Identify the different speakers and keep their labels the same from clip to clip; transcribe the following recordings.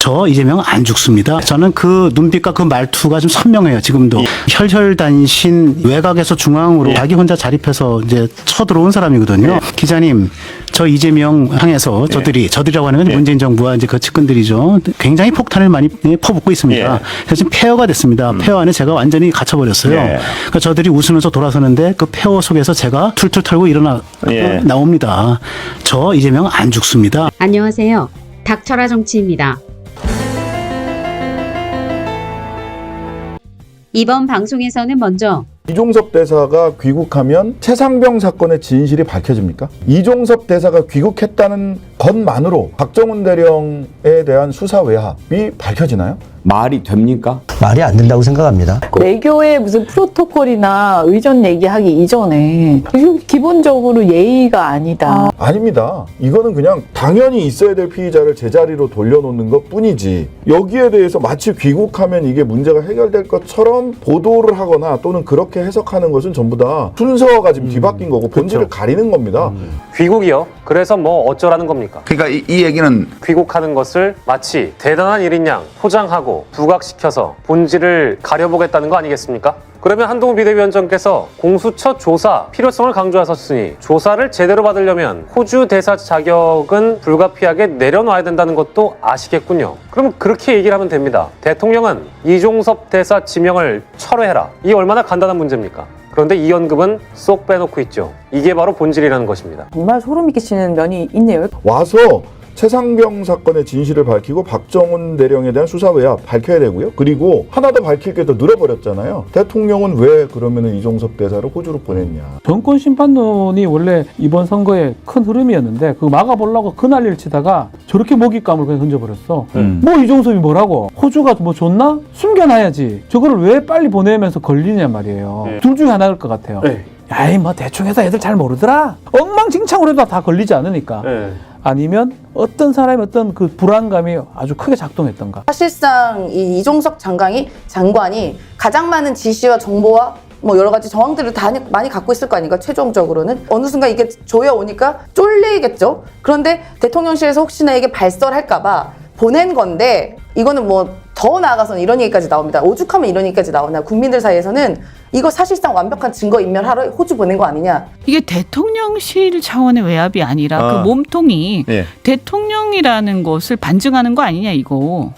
Speaker 1: 저 이재명 안 죽습니다. 저는 그 눈빛과 그 말투가 좀 선명해요. 지금도 혈혈단신 외곽에서 중앙으로 자기 혼자 자립해서 이제 쳐들어온 사람이거든요. 기자님, 저 이재명 향해서 저들이 저들이라고 하는 건 문재인 정부와 이제 그 측근들이죠. 굉장히 폭탄을 많이 퍼붓고 있습니다.
Speaker 2: 예.
Speaker 1: 그래서 지금 폐허가 됐습니다. 폐허 안에 제가 완전히 갇혀버렸어요.
Speaker 2: 예.
Speaker 1: 그러니까 저들이 웃으면서 돌아서는데 그 폐허 속에서 제가 툴툴 털고 일어나
Speaker 2: 예.
Speaker 1: 나옵니다. 저 이재명 안 죽습니다.
Speaker 3: 안녕하세요. 닥쳐라 정치입니다. 이번 방송에서는 먼저
Speaker 4: 이종섭 대사가 귀국하면 최상병 사건의 진실이 밝혀집니까? 이종섭 대사가 귀국했다는 것만으로 박정훈 대령에 대한 수사 외압이 밝혀지나요?
Speaker 2: 말이 됩니까?
Speaker 5: 말이 안 된다고 생각합니다.
Speaker 6: 외교의 무슨 프로토콜이나 의전 얘기하기 이전에 이거 기본적으로 예의가 아니다.
Speaker 4: 아닙니다. 이거는 그냥 당연히 있어야 될 피의자를 제자리로 돌려놓는 것 뿐이지 여기에 대해서 마치 귀국하면 이게 문제가 해결될 것처럼 보도를 하거나 또는 그렇게 해석하는 것은 전부 다 순서가 지금 뒤바뀐 거고 본질을 가리는 겁니다.
Speaker 7: 귀국이요? 그래서 뭐 어쩌라는 겁니까?
Speaker 8: 그러니까 이, 이 얘기는
Speaker 7: 귀국하는 것을 마치 대단한 일인 양 포장하고 부각시켜서 본질을 가려보겠다는 거 아니겠습니까? 그러면 한동훈 비대위원장께서 공수처 조사 필요성을 강조하셨으니 조사를 제대로 받으려면 호주 대사 자격은 불가피하게 내려놔야 된다는 것도 아시겠군요. 그럼 그렇게 얘기를 하면 됩니다. 대통령은 이종섭 대사 지명을 철회해라. 이게 얼마나 간단한 문제입니까? 그런데 이 언급은 쏙 빼놓고 있죠. 이게 바로 본질이라는 것입니다.
Speaker 6: 정말 소름 끼치는 면이 있네요.
Speaker 4: 와서 최상병 사건의 진실을 밝히고 박정훈 대령에 대한 수사 외압 밝혀야 되고요. 그리고 하나 더 밝힐 게 더 늘어버렸잖아요. 대통령은 왜 그러면은 이종섭 대사를 호주로 보냈냐.
Speaker 9: 정권 심판론이 원래 이번 선거의 큰 흐름이었는데 그거 막아보려고 그 난리를 치다가 저렇게 먹잇감을 그냥 던져버렸어.
Speaker 2: 음.
Speaker 9: 뭐 이종섭이 뭐라고? 호주가 뭐 좋나? 숨겨놔야지. 저거를 왜 빨리 보내면서 걸리냐 말이에요. 둘 중에 하나일 것 같아요. 야이 뭐 대충 해서 애들 잘 모르더라. 엉망진창으로 해도 다 걸리지 않으니까. 아니면 어떤 사람의 어떤 그 불안감이 아주 크게 작동했던가.
Speaker 10: 사실상 이 이종석 장관이 장관이 가장 많은 지시와 정보와 뭐 여러 가지 정황들을 다 많이 갖고 있을 거 아닙니까? 최종적으로는 어느 순간 이게 조여 오니까 쫄리겠죠. 그런데 대통령실에서 혹시나 이게 발설할까봐 보낸 건데 이거는 뭐 더 나아가서는 이런 얘기까지 나옵니다. 오죽하면 이런 얘기까지 나오나 국민들 사이에서는 이거 사실상 완벽한 증거 인멸하러 호주 보낸 거 아니냐.
Speaker 11: 이게 대통령실 차원의 외압이 아니라
Speaker 2: 아.
Speaker 11: 그 몸통이
Speaker 2: 예.
Speaker 11: 대통령이라는 것을 반증하는 거 아니냐 이거.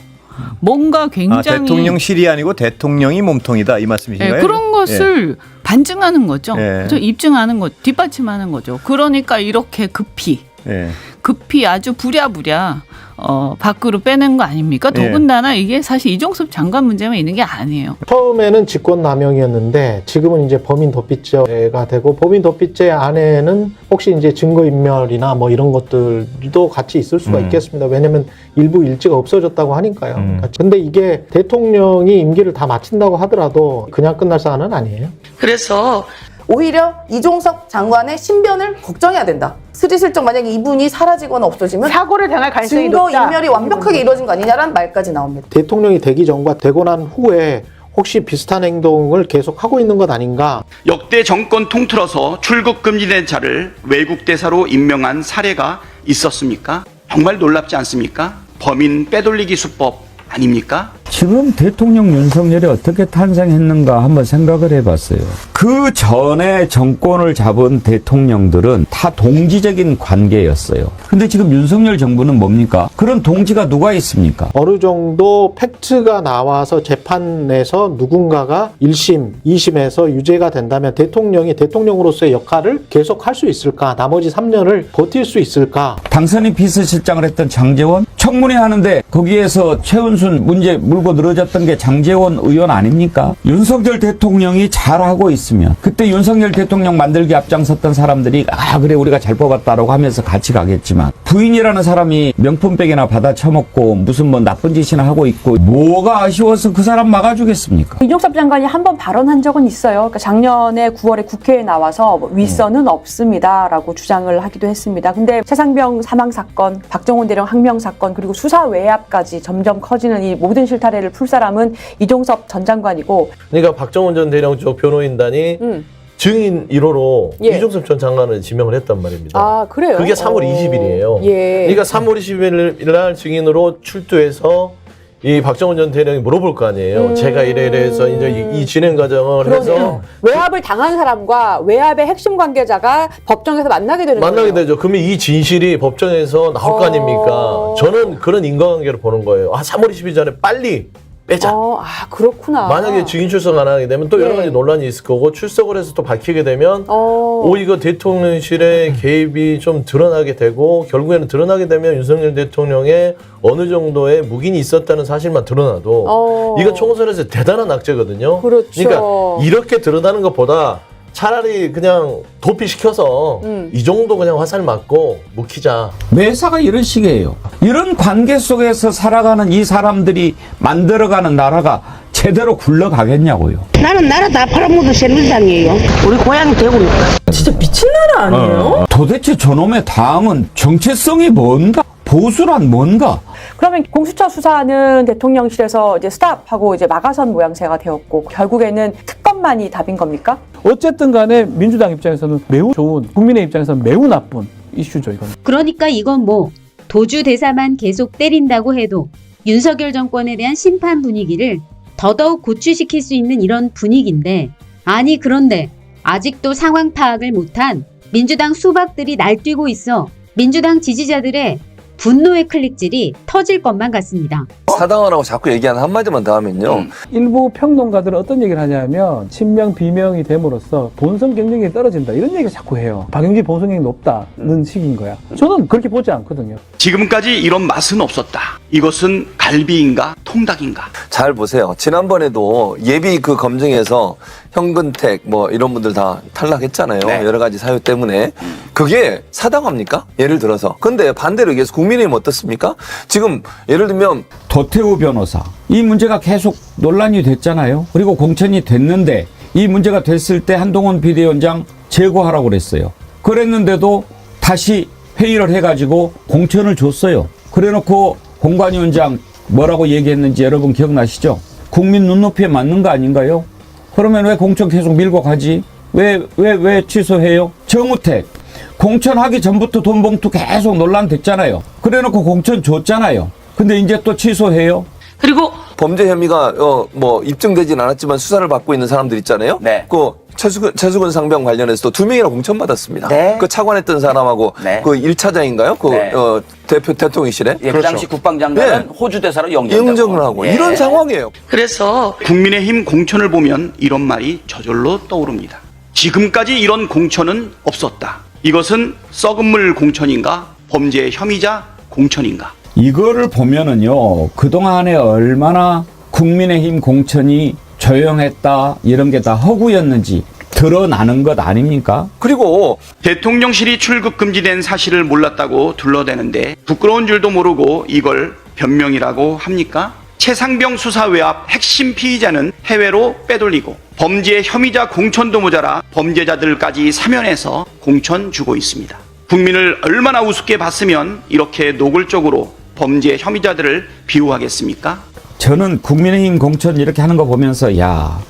Speaker 11: 뭔가
Speaker 2: 아,
Speaker 11: 굉장히
Speaker 2: 대통령실이 아니고 대통령이 몸통이다 이
Speaker 11: 예,
Speaker 2: 말씀이신가요?
Speaker 11: 그런 것을 반증하는 거죠.
Speaker 2: 예.
Speaker 11: 저 입증하는 거, 뒷받침하는 거죠. 그러니까 이렇게 급히
Speaker 2: 예.
Speaker 11: 급히 아주 부랴부랴 어, 밖으로 빼낸 거 아닙니까?
Speaker 2: 예.
Speaker 11: 더군다나 이게 사실 이종섭 장관 문제만 있는 게 아니에요.
Speaker 5: 처음에는 직권남용이었는데 지금은 이제 범인 도피죄가 되고 범인 도피죄 안에는 혹시 이제 증거인멸이나 뭐 이런 것들도 같이 있을 수가
Speaker 2: 음.
Speaker 5: 있겠습니다. 왜냐면 일부 일지가 없어졌다고 하니까요.
Speaker 2: 음.
Speaker 5: 그러니까 근데 이게 대통령이 임기를 다 마친다고 하더라도 그냥 끝날 사안은 아니에요.
Speaker 10: 그래서 오히려 이종석 장관의 신변을 걱정해야 된다. 스리슬쩍 만약에 이분이 사라지거나 없어지면
Speaker 6: 사고를 당할 가능성이
Speaker 10: 증거
Speaker 6: 높다.
Speaker 10: 인멸이 완벽하게 이루어진 거 아니냐라는 말까지 나옵니다.
Speaker 5: 대통령이 되기 전과 되고 난 후에 혹시 비슷한 행동을 계속 하고 있는 것 아닌가
Speaker 8: 역대 정권 통틀어서 출국 금지된 자를 외국 대사로 임명한 사례가 있었습니까? 정말 놀랍지 않습니까? 범인 빼돌리기 수법 아닙니까?
Speaker 12: 지금 대통령 윤석열이 어떻게 탄생했는가 한번 생각을 해봤어요. 그 전에 정권을 잡은 대통령들은 다 동지적인 관계였어요. 근데 지금 윤석열 정부는 뭡니까? 그런 동지가 누가 있습니까?
Speaker 5: 어느 정도 팩트가 나와서 재판에서 누군가가 1심, 2심에서 유죄가 된다면 대통령이 대통령으로서의 역할을 계속 할 수 있을까? 나머지 3년을 버틸 수 있을까?
Speaker 12: 당선인 비서실장을 했던 장재원 청문회 하는데 거기에서 최은순 문제 물고 늘어졌던 게 장재원 의원 아닙니까? 윤석열 대통령이 잘하고 있으면 그때 윤석열 대통령 만들기 앞장섰던 사람들이 아 그래 우리가 잘 뽑았다라고 하면서 같이 가겠지만 부인이라는 사람이 명품백이나 받아 처먹고 무슨 뭐 나쁜 짓이나 하고 있고 뭐가 아쉬워서 그 사람 막아주겠습니까?
Speaker 6: 이종섭 장관이 한 번 발언한 적은 있어요. 그러니까 작년에 9월에 국회에 나와서 뭐 윗선은 없습니다라고 주장을 하기도 했습니다. 근데 최상병 사망 사건, 박정훈 대령 항명 사건 그리고 수사 외압까지 점점 커지는 이 모든 실타래 를풀 사람은 이종섭 전 장관이고
Speaker 13: 그러니까 박정훈 전 대령 쪽 변호인단이
Speaker 6: 음.
Speaker 13: 증인 1호로
Speaker 6: 예.
Speaker 13: 이종섭 전 장관을 지명을 했단 말입니다.
Speaker 6: 아 그래요?
Speaker 13: 그게 3월 20일이에요.
Speaker 6: 예.
Speaker 13: 그러니까 3월 20일 날 증인으로 출두해서 이 박정훈 전 대령이 물어볼 거 아니에요.
Speaker 6: 음.
Speaker 13: 제가 이래 이래 해서 이제 이, 이 진행 과정을 해서
Speaker 6: 그러네요. 외압을 당한 사람과 외압의 핵심 관계자가 법정에서 만나게 되는
Speaker 13: 만나게
Speaker 6: 거예요.
Speaker 13: 되죠. 그러면 이 진실이 법정에서 나올 거
Speaker 6: 어.
Speaker 13: 아닙니까? 저는 그런 인과관계를 보는 거예요. 아, 3월 20일 전에 빨리 빼자.
Speaker 6: 어, 아 그렇구나.
Speaker 13: 만약에 증인 출석 안 하게 되면 또 여러
Speaker 6: 예.
Speaker 13: 가지 논란이 있을 거고 출석을 해서 또 밝히게 되면
Speaker 6: 어.
Speaker 13: 오 이거 대통령실의 개입이 좀 드러나게 되고 결국에는 드러나게 되면 윤석열 대통령의 어느 정도의 묵인이 있었다는 사실만 드러나도
Speaker 6: 어.
Speaker 13: 이거 총선에서 대단한 악재거든요.
Speaker 6: 그렇죠.
Speaker 13: 러니까 이렇게 드러나는 것보다 차라리 그냥 도피시켜서
Speaker 6: 음.
Speaker 13: 이 정도 그냥 화살 맞고 묵히자.
Speaker 12: 매사가 이런 식이에요. 이런 관계 속에서 살아가는 이 사람들이 만들어가는 나라가 제대로 굴러가겠냐고요.
Speaker 14: 나는 나라 다 팔아먹은 새누리당이에요. 우리 고향이 대구니까.
Speaker 6: 진짜 미친 나라 아니에요?
Speaker 12: 도대체 저놈의 당은 정체성이 뭔가? 보수란 뭔가?
Speaker 6: 그러면 공수처 수사는 대통령실에서 이제 스탑하고 이제 막아선 모양새가 되었고 결국에는 특검만이 답인 겁니까?
Speaker 9: 어쨌든 간에 민주당 입장에서는 매우 좋은, 국민의 입장에서는 매우 나쁜 이슈죠, 이건.
Speaker 3: 그러니까 이건 뭐 도주 대사만 계속 때린다고 해도 윤석열 정권에 대한 심판 분위기를 더더욱 고취시킬 수 있는 이런 분위기인데 아니 그런데 아직도 상황 파악을 못한 민주당 수박들이 날뛰고 있어 민주당 지지자들의 분노의 클릭질이 터질 것만 같습니다.
Speaker 15: 사당하라고 자꾸 얘기하는 한마디만 더 하면요.
Speaker 9: 일부 평론가들은 어떤 얘기를 하냐면 친명 비명이 됨으로써 본선 경쟁력이 떨어진다 이런 얘기를 자꾸 해요. 박영진 본선 경쟁이 높다는 식인 거야. 저는 그렇게 보지 않거든요.
Speaker 8: 지금까지 이런 맛은 없었다. 이것은 갈비인가 통닭인가?
Speaker 15: 잘 보세요. 지난번에도 예비 그 검증에서 현근택 뭐 이런 분들 다 탈락했잖아요. 여러 가지 사유 때문에. 그게 사당합니까? 예를 들어서. 근데 반대로 얘기해서 국민의힘 어떻습니까? 지금 예를 들면
Speaker 12: 도태우 변호사. 이 문제가 계속 논란이 됐잖아요. 그리고 공천이 됐는데 이 문제가 됐을 때 한동훈 비대위원장 제거하라고 그랬어요. 그랬는데도 다시 회의를 해가지고 공천을 줬어요. 그래놓고 공관위원장 뭐라고 얘기했는지 여러분 기억나시죠? 국민 눈높이에 맞는 거 아닌가요? 그러면 왜 공천 계속 밀고 가지? 왜, 왜, 왜 취소해요? 정우택. 공천하기 전부터 돈 봉투 계속 논란 됐잖아요. 그래 놓고 공천 줬잖아요. 근데 이제 또 취소해요?
Speaker 15: 그리고 범죄 혐의가 어 뭐 입증되진 않았지만 수사를 받고 있는 사람들 있잖아요. 그 최수근 최수근 상병 관련해서 두 명이나 공천 받았습니다. 그 차관했던 사람하고 그 1차장인가요? 그 어, 대표 대통령실에
Speaker 16: 예, 그 당시 국방장관은 호주 대사로 영전
Speaker 15: 영정을 하고
Speaker 16: 예.
Speaker 15: 이런 상황이에요.
Speaker 8: 그래서 국민의힘 공천을 보면 이런 말이 저절로 떠오릅니다. 지금까지 이런 공천은 없었다. 이것은 썩은 물 공천인가? 범죄 혐의자 공천인가?
Speaker 12: 이거를 보면은요, 그동안에 얼마나 국민의힘 공천이 조용했다, 이런 게 다 허구였는지 드러나는 것 아닙니까?
Speaker 8: 그리고 대통령실이 출국 금지된 사실을 몰랐다고 둘러대는데 부끄러운 줄도 모르고 이걸 변명이라고 합니까? 최상병 수사 외압 핵심 피의자는 해외로 빼돌리고 범죄 혐의자 공천도 모자라 범죄자들까지 사면해서 공천 주고 있습니다. 국민을 얼마나 우습게 봤으면 이렇게 노골적으로 범죄 혐의자들을 비호하겠습니까?
Speaker 12: 저는 국민의힘 공천 이렇게 하는 거 보면서, 야,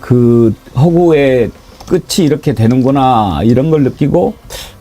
Speaker 12: 그 허구의 끝이 이렇게 되는구나, 이런 걸 느끼고,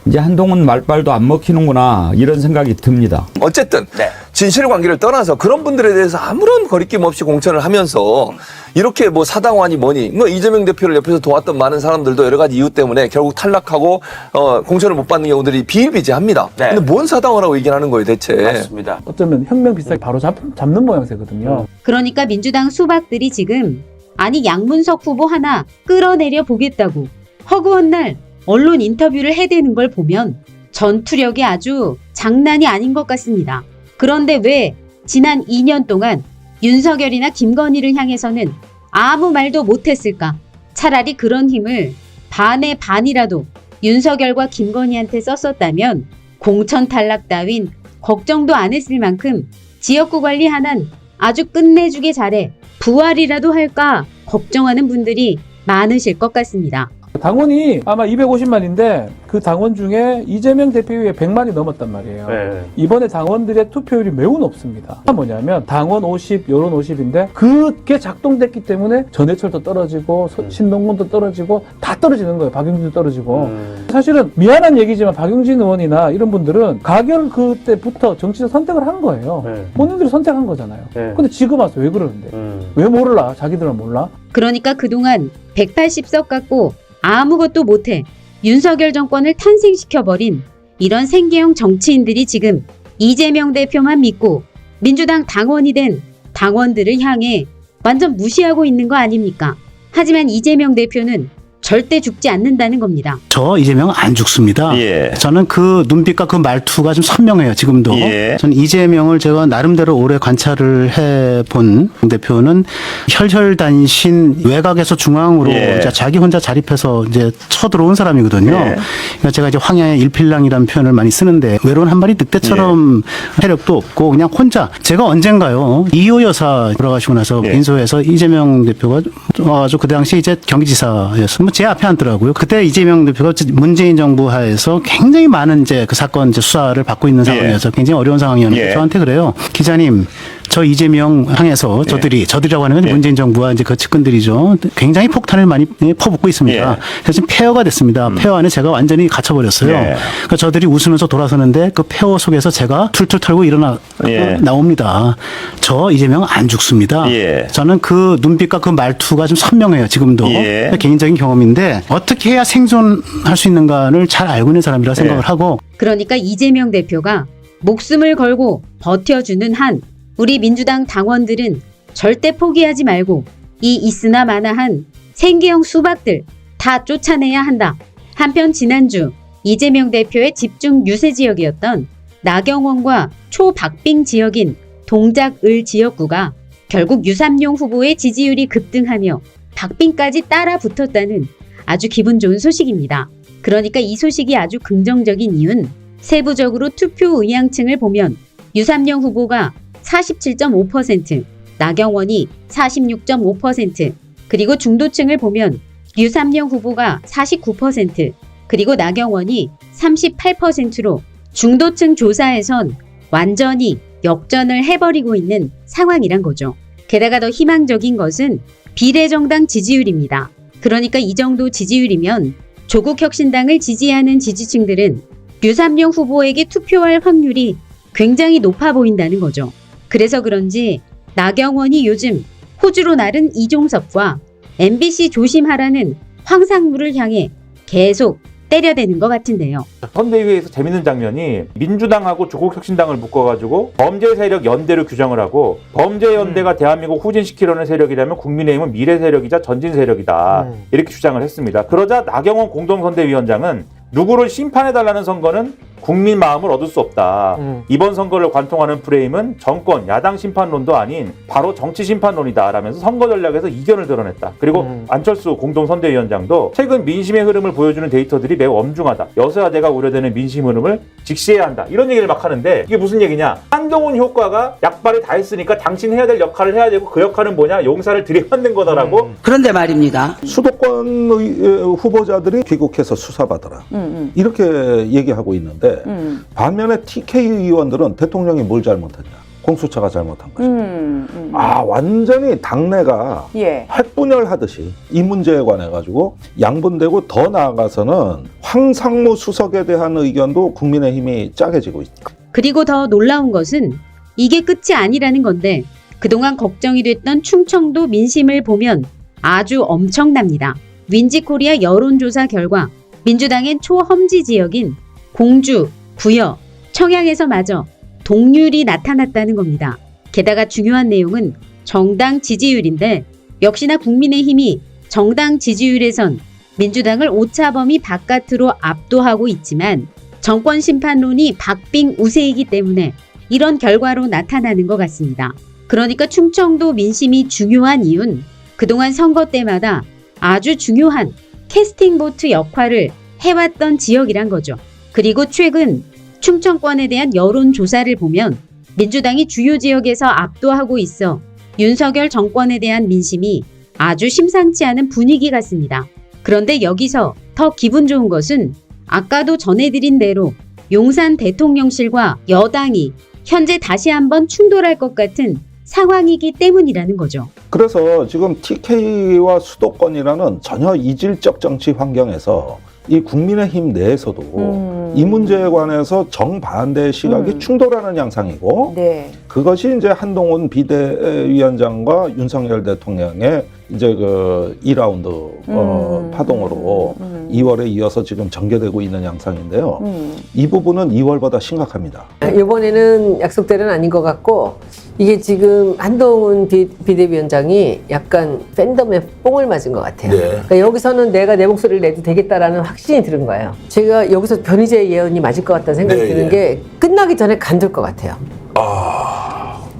Speaker 12: 이제 한동훈 말빨도 안 먹히는구나, 이런 생각이 듭니다.
Speaker 15: 어쨌든 진실 관계를 떠나서 그런 분들에 대해서 아무런 거리낌 없이 공천을 하면서 이렇게 뭐 사당환이 뭐니 뭐 이재명 대표를 옆에서 도왔던 많은 사람들도 여러 가지 이유 때문에 결국 탈락하고 어, 공천을 못 받는 경우들이 비일비재합니다. 근데 뭔 사당화라고 얘기하는 거예요 대체?
Speaker 16: 맞습니다.
Speaker 9: 어쩌면 혁명 비슷하게 바로 잡, 잡는 모양새거든요.
Speaker 3: 그러니까 민주당 수박들이 지금 아니 양문석 후보 하나 끌어내려 보겠다고 허구한 날 언론 인터뷰를 해대는 걸 보면 전투력이 아주 장난이 아닌 것 같습니다. 그런데 왜 지난 2년 동안 윤석열이나 김건희를 향해서는 아무 말도 못했을까? 차라리 그런 힘을 반의 반이라도 윤석열과 김건희한테 썼었다면 공천 탈락 따윈 걱정도 안 했을 만큼 지역구 관리 하나는 아주 끝내주게 잘해 부활이라도 할까 걱정하는 분들이 많으실 것 같습니다.
Speaker 9: 당원이 아마 250만인데 그 당원 중에 이재명 대표 위에 100만이 넘었단 말이에요.
Speaker 7: 네.
Speaker 9: 이번에 당원들의 투표율이 매우 높습니다. 뭐냐면 당원 50, 여론 50인데 그게 작동됐기 때문에 전해철도 떨어지고 서- 신동근도 떨어지고 다 떨어지는 거예요. 박용진도 떨어지고. 사실은 미안한 얘기지만 박용진 의원이나 이런 분들은 가결 그때부터 정치적 선택을 한 거예요. 본인들이 선택한 거잖아요.
Speaker 7: 네.
Speaker 9: 근데 지금 와서 왜 그러는데? 왜 몰라? 자기들은 몰라?
Speaker 3: 그러니까 그동안 180석 갖고 아무것도 못해 윤석열 정권을 탄생시켜버린 이런 생계형 정치인들이 지금 이재명 대표만 믿고 민주당 당원이 된 당원들을 향해 완전 무시하고 있는 거 아닙니까? 하지만 이재명 대표는 절대 죽지 않는다는 겁니다.
Speaker 1: 저 이재명은 안 죽습니다.
Speaker 2: 예.
Speaker 1: 저는 그 눈빛과 그 말투가 좀 선명해요. 지금도.
Speaker 2: 예.
Speaker 1: 저는 이재명을 제가 나름대로 오래 관찰을 해본 대표는 혈혈단신 외곽에서 중앙으로
Speaker 2: 예.
Speaker 1: 이제 자기 혼자 자립해서 이제 쳐들어온 사람이거든요.
Speaker 2: 예.
Speaker 1: 그러니까 제가 이제 황야의 일필랑이라는 표현을 많이 쓰는데 외로운 한 마리 늑대처럼
Speaker 2: 예.
Speaker 1: 세력도 없고 그냥 혼자 제가 언젠가요 이호 여사 돌아가시고 나서
Speaker 2: 예.
Speaker 1: 민소에서 이재명 대표가 와가지고 그 당시 이제 경기지사였어 요. 뭐제 앞에 앉더라고요. 그때 이재명 대표가 문재인 정부 하에서 굉장히 많은 이제 그 사건 이제 수사를 받고 있는 상황이어서 굉장히 어려운 상황이었는데
Speaker 2: 예.
Speaker 1: 저한테 그래요. 기자님, 저 이재명 향해서 저들이 저들이라고 하는 건 문재인 정부와 이제 그 측근들이죠. 굉장히 폭탄을 많이 퍼붓고 있습니다.
Speaker 2: 예.
Speaker 1: 그래서 지금 폐허가 됐습니다. 폐허 안에 제가 완전히 갇혀 버렸어요.
Speaker 2: 예.
Speaker 1: 그러니까 저들이 웃으면서 돌아서는데 그 폐허 속에서 제가 툴툴 털고 일어나
Speaker 2: 예.
Speaker 1: 나옵니다. 저 이재명 안 죽습니다.
Speaker 2: 예.
Speaker 1: 저는 그 눈빛과 그 말투가 좀 선명해요. 지금도
Speaker 2: 예.
Speaker 1: 개인적인 경험 인데 어떻게 해야 생존할 수 있는가를 잘 알고 있는 사람이라 생각을 하고
Speaker 3: 그러니까 이재명 대표가 목숨을 걸고 버텨주는 한 우리 민주당 당원들은 절대 포기하지 말고 이 있으나 마나한 생계형 수박들 다 쫓아내야 한다. 한편 지난주 이재명 대표의 집중 유세 지역이었던 나경원과 초박빙 지역인 동작을 지역구가 결국 유삼용 후보의 지지율이 급등하며 박빙까지 따라 붙었다는 아주 기분 좋은 소식입니다. 그러니까 이 소식이 아주 긍정적인 이유는 세부적으로 투표 의향층을 보면 유삼영 후보가 47.5%, 나경원이 46.5%, 그리고 중도층을 보면 유삼영 후보가 49%, 그리고 나경원이 38%로 중도층 조사에선 완전히 역전을 해버리고 있는 상황이란 거죠. 게다가 더 희망적인 것은 비례정당 지지율입니다. 그러니까 이 정도 지지율이면 조국 혁신당을 지지하는 지지층들은 류삼룡 후보에게 투표할 확률이 굉장히 높아 보인다는 거죠. 그래서 그런지 나경원이 요즘 호주로 나른 이종섭과 MBC 조심하라는 황상무를 향해 계속 때려대는 것 같은데요.
Speaker 17: 선대위에서 재밌는 장면이 민주당하고 조국혁신당을 묶어가지고 범죄 세력 연대로 규정을 하고 범죄 연대가 대한민국 후진시키려는 세력이라면 국민의힘은 미래 세력이자 전진 세력이다 이렇게 주장을 했습니다. 그러자 나경원 공동선대위원장은 누구를 심판해달라는 선거는 국민 마음을 얻을 수 없다. 이번 선거를 관통하는 프레임은 정권, 야당 심판론도 아닌 바로 정치 심판론이다. 라면서 선거 전략에서 이견을 드러냈다. 그리고 안철수 공동선대위원장도 최근 민심의 흐름을 보여주는 데이터들이 매우 엄중하다. 여서야대가 우려되는 민심 흐름을 직시해야 한다. 이런 얘기를 막 하는데 이게 무슨 얘기냐? 한동훈 효과가 약발을 다 했으니까 당신 해야 될 역할을 해야 되고 그 역할은 뭐냐? 용사를 들이받는 거다라고
Speaker 14: 그런데 말입니다.
Speaker 18: 수도권 의- 후보자들이 귀국해서 수사받아라.
Speaker 6: 음,
Speaker 18: 이렇게 얘기하고 있는데
Speaker 6: 음,
Speaker 18: 반면에 TK 의원들은 대통령이 뭘 잘못했냐? 공수처가 잘못한 거죠.
Speaker 6: 음, 음.
Speaker 18: 아 완전히 당내가
Speaker 6: 예.
Speaker 18: 핵분열하듯이 이 문제에 관해 가지고 양분되고 더 나아가서는 황상무 수석에 대한 의견도 국민의힘이 짜게지고 있다.
Speaker 3: 그리고 더 놀라운 것은 이게 끝이 아니라는 건데 그동안 걱정이 됐던 충청도 민심을 보면 아주 엄청납니다. 윈지코리아 여론조사 결과 민주당의 초험지 지역인 공주, 부여, 청양에서마저 동률이 나타났다는 겁니다. 게다가 중요한 내용은 정당 지지율인데 역시나 국민의힘이 정당 지지율에선 민주당을 오차범위 바깥으로 압도하고 있지만 정권 심판론이 박빙 우세이기 때문에 이런 결과로 나타나는 것 같습니다. 그러니까 충청도 민심이 중요한 이유는 그동안 선거 때마다 아주 중요한 캐스팅 보트 역할을 해왔던 지역이란 거죠. 그리고 최근 충청권에 대한 여론조사를 보면 민주당이 주요 지역에서 압도하고 있어 윤석열 정권에 대한 민심이 아주 심상치 않은 분위기 같습니다. 그런데 여기서 더 기분 좋은 것은 아까도 전해드린 대로 용산 대통령실과 여당이 현재 다시 한번 충돌할 것 같은 상황이기 때문이라는 거죠.
Speaker 18: 그래서 지금 TK와 수도권이라는 전혀 이질적 정치 환경에서 이 국민의힘 내에서도
Speaker 6: 음.
Speaker 18: 이 문제에 관해서 정반대 시각이
Speaker 6: 음.
Speaker 18: 충돌하는 양상이고
Speaker 6: 네.
Speaker 18: 그것이 이제 한동훈 비대위원장과 윤석열 대통령의 이제 그 2라운드 어,
Speaker 6: 음.
Speaker 18: 파동으로
Speaker 6: 음.
Speaker 18: 2월에 이어서 지금 전개되고 있는 양상인데요.
Speaker 6: 음.
Speaker 18: 이 부분은 2월보다 심각합니다.
Speaker 14: 이번에는 약속대로는 아닌 것 같고 이게 지금 한동훈 비, 비대위원장이 약간 팬덤에 뽕을 맞은 것 같아요.
Speaker 4: 네.
Speaker 14: 그러니까 여기서는 내가 내 목소리를 내도 되겠다라는 확신이 들은 거예요. 제가 여기서 변희재 예언이 맞을 것 같다는 생각이
Speaker 4: 네,
Speaker 14: 드는
Speaker 4: 예.
Speaker 14: 게 끝나기 전에 간들 것 같아요.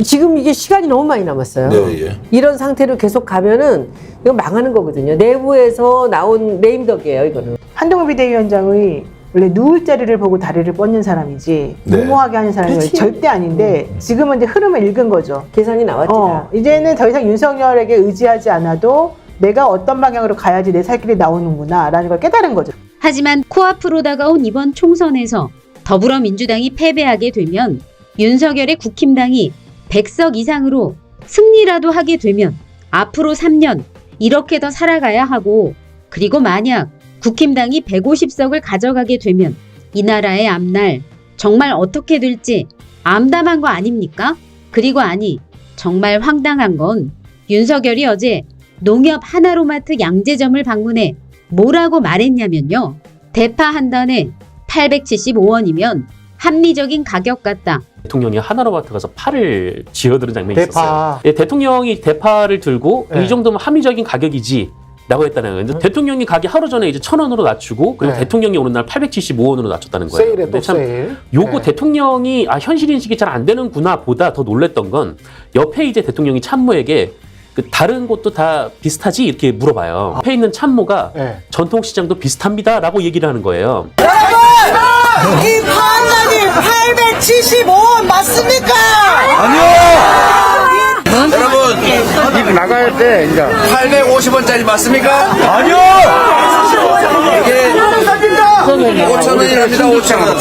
Speaker 14: 지금 이게 시간이 너무 많이 남았어요.
Speaker 4: 네, 예.
Speaker 14: 이런 상태로 계속 가면은 이거 망하는 거거든요. 내부에서 나온 네임덕이에요, 이거는.
Speaker 19: 한동훈 비대위원장의 원래 누울 자리를 보고 다리를 뻗는 사람이지
Speaker 14: 네.
Speaker 19: 무모하게 하는 사람이
Speaker 14: 그렇지.
Speaker 19: 절대 아닌데 지금은 이제 흐름을 읽은 거죠.
Speaker 14: 계산이 나왔지.
Speaker 19: 어, 이제는 더 이상 윤석열에게 의지하지 않아도 내가 어떤 방향으로 가야지 내 살 길이 나오는구나라는 걸 깨달은 거죠.
Speaker 3: 하지만 코앞으로 다가온 이번 총선에서 더불어민주당이 패배하게 되면 윤석열의 국힘당이 100석 이상으로 승리라도 하게 되면 앞으로 3년 이렇게 더 살아가야 하고 그리고 만약 국힘당이 150석을 가져가게 되면 이 나라의 앞날 정말 어떻게 될지 암담한 거 아닙니까? 그리고 아니 정말 황당한 건 윤석열이 어제 농협 하나로마트 양재점을 방문해 뭐라고 말했냐면요. 대파 한 단에 875원이면 합리적인 가격 같다.
Speaker 7: 대통령이 하나로마트 가서 팔을 쥐어드는 장면이
Speaker 5: 대파.
Speaker 7: 있었어요. 예, 대통령이 대파를 들고
Speaker 5: 네.
Speaker 7: 이 정도면 합리적인 가격이지. 라고 했다는 거예요. 근데 대통령이 가기 하루 전에 이제 천 원으로 낮추고 그리고
Speaker 5: 네.
Speaker 7: 대통령이 오는 날 875원으로 낮췄다는 거예요.
Speaker 5: 세일에 또 세일.
Speaker 7: 요거
Speaker 5: 네.
Speaker 7: 대통령이 아 현실 인식이 잘 안 되는구나 보다 더 놀랬던 건 옆에 이제 대통령이 참모에게 그 다른 곳도 다 비슷하지 이렇게 물어봐요. 옆에 있는 참모가
Speaker 5: 네.
Speaker 7: 전통시장도 비슷합니다라고 얘기를 하는 거예요.
Speaker 20: 이 판단이 875원 맞습니까?
Speaker 15: 여러분 이거 나가야 돼 이제 850원짜리 맞습니까? 아니요 이게 5천 원이랍니다 5천 원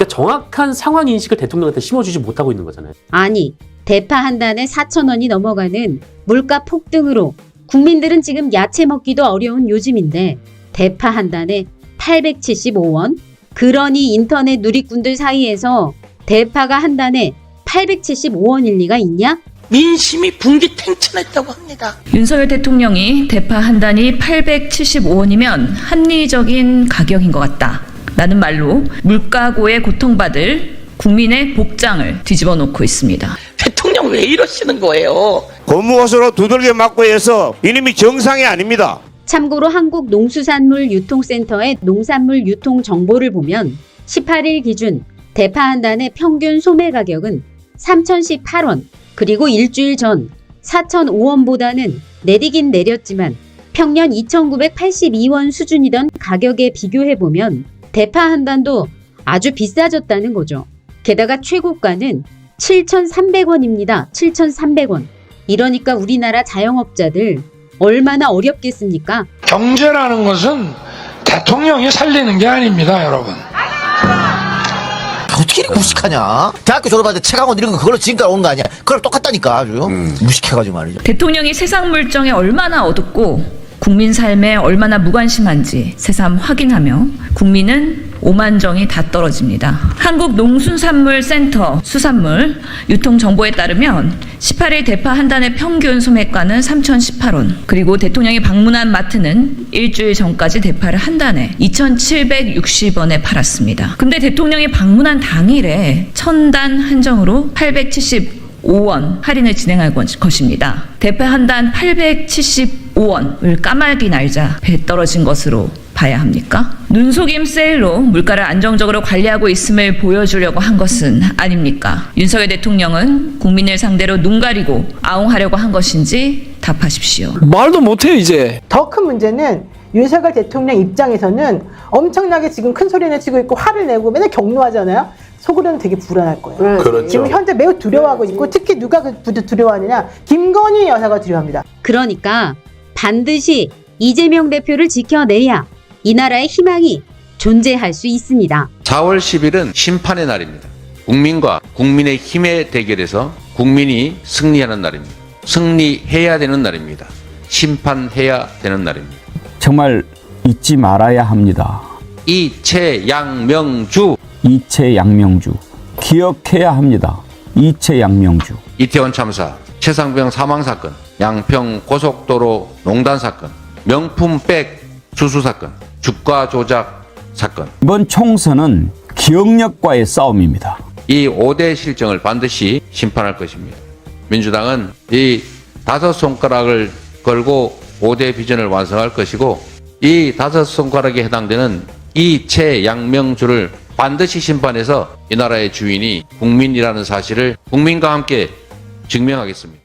Speaker 7: 그러니까 정확한 상황 인식을 대통령한테 심어주지 못하고 있는 거잖아요.
Speaker 3: 아니, 대파 한 단에 4,000원이 넘어가는 물가 폭등으로 국민들은 지금 야채 먹기도 어려운 요즘인데 대파 한 단에 875원? 그러니 인터넷 누리꾼들 사이에서 대파가 한 단에 875원일 리가 있냐?
Speaker 20: 민심이 분기 탱천했다고 합니다.
Speaker 11: 윤석열 대통령이 대파 한 단이 875원이면 합리적인 가격인 것 같다. 라는 말로 물가고에 고통받을 국민의 복장을 뒤집어 놓고 있습니다.
Speaker 20: 대통령 왜 이러시는 거예요?
Speaker 21: 고무호수로 두들겨 맞고 해서 이놈이 정상이 아닙니다.
Speaker 3: 참고로 한국농수산물유통센터의 농산물 유통 정보를 보면 18일 기준 대파 한 단의 평균 소매 가격은 3,018원, 그리고 일주일 전 4,005원보다는 내리긴 내렸지만 평년 2,982원 수준이던 가격에 비교해보면 대파 한 단도 아주 비싸졌다는 거죠. 게다가 최고가는 7,300원입니다. 7,300원. 이러니까 우리나라 자영업자들 얼마나 어렵겠습니까?
Speaker 20: 경제라는 것은 대통령이 살리는 게 아닙니다, 여러분.
Speaker 22: 어떻게 이렇게 무식하냐? 대학교 졸업하는데 책학원 이런 거 그걸로 지금까지 오는 거 아니야? 그걸 똑같다니까 아주 무식해가지고 말이죠.
Speaker 11: 대통령이 세상 물정에 얼마나 어둡고 국민 삶에 얼마나 무관심한지 새삼 확인하며 국민은 오만정이 다 떨어집니다. 한국농수산물센터 수산물 유통 정보에 따르면 18일 대파 한 단의 평균 소매가는 3,018원 그리고 대통령이 방문한 마트는 일주일 전까지 대파를 한 단에 2,760원에 팔았습니다. 근데 대통령이 방문한 당일에 천단 한정으로 870 5원 할인을 진행할 것- 것입니다. 대파 한 단 875원을 까마귀 날자 배 떨어진 것으로 봐야 합니까? 눈속임 세일로 물가를 안정적으로 관리하고 있음을 보여주려고 한 것은 아닙니까? 윤석열 대통령은 국민을 상대로 눈 가리고 아웅하려고 한 것인지 답하십시오.
Speaker 19: 말도 못해요 이제. 더 큰 문제는 윤석열 대통령 입장에서는 엄청나게 지금 큰 소리를 치고 있고 화를 내고 맨날 격노하잖아요. 속으로는 되게 불안할 거예요.
Speaker 4: 그렇죠.
Speaker 19: 지금 현재 매우 두려워하고 있고 특히 누가 그 부- 두려워하느냐? 김건희 여사가 두려워합니다.
Speaker 3: 그러니까 반드시 이재명 대표를 지켜내야 이 나라의 희망이 존재할 수 있습니다.
Speaker 23: 4월 10일은 심판의 날입니다. 국민과 국민의 힘의 대결에서 국민이 승리하는 날입니다. 승리해야 되는 날입니다. 심판해야 되는 날입니다.
Speaker 12: 정말 잊지 말아야 합니다.
Speaker 23: 이채양명주
Speaker 12: 이채양명주 기억해야 합니다. 이채양명주
Speaker 23: 이태원 참사, 최상병 사망 사건, 양평 고속도로 농단 사건, 명품백 수수 사건, 주가 조작 사건.
Speaker 12: 이번 총선은 기억력과의 싸움입니다.
Speaker 23: 이 5대 실정을 반드시 심판할 것입니다. 민주당은 이 다섯 손가락을 걸고 5대 비전을 완성할 것이고 이 다섯 손가락에 해당되는 이 최양명주를 반드시 심판해서 이 나라의 주인이 국민이라는 사실을 국민과 함께 증명하겠습니다.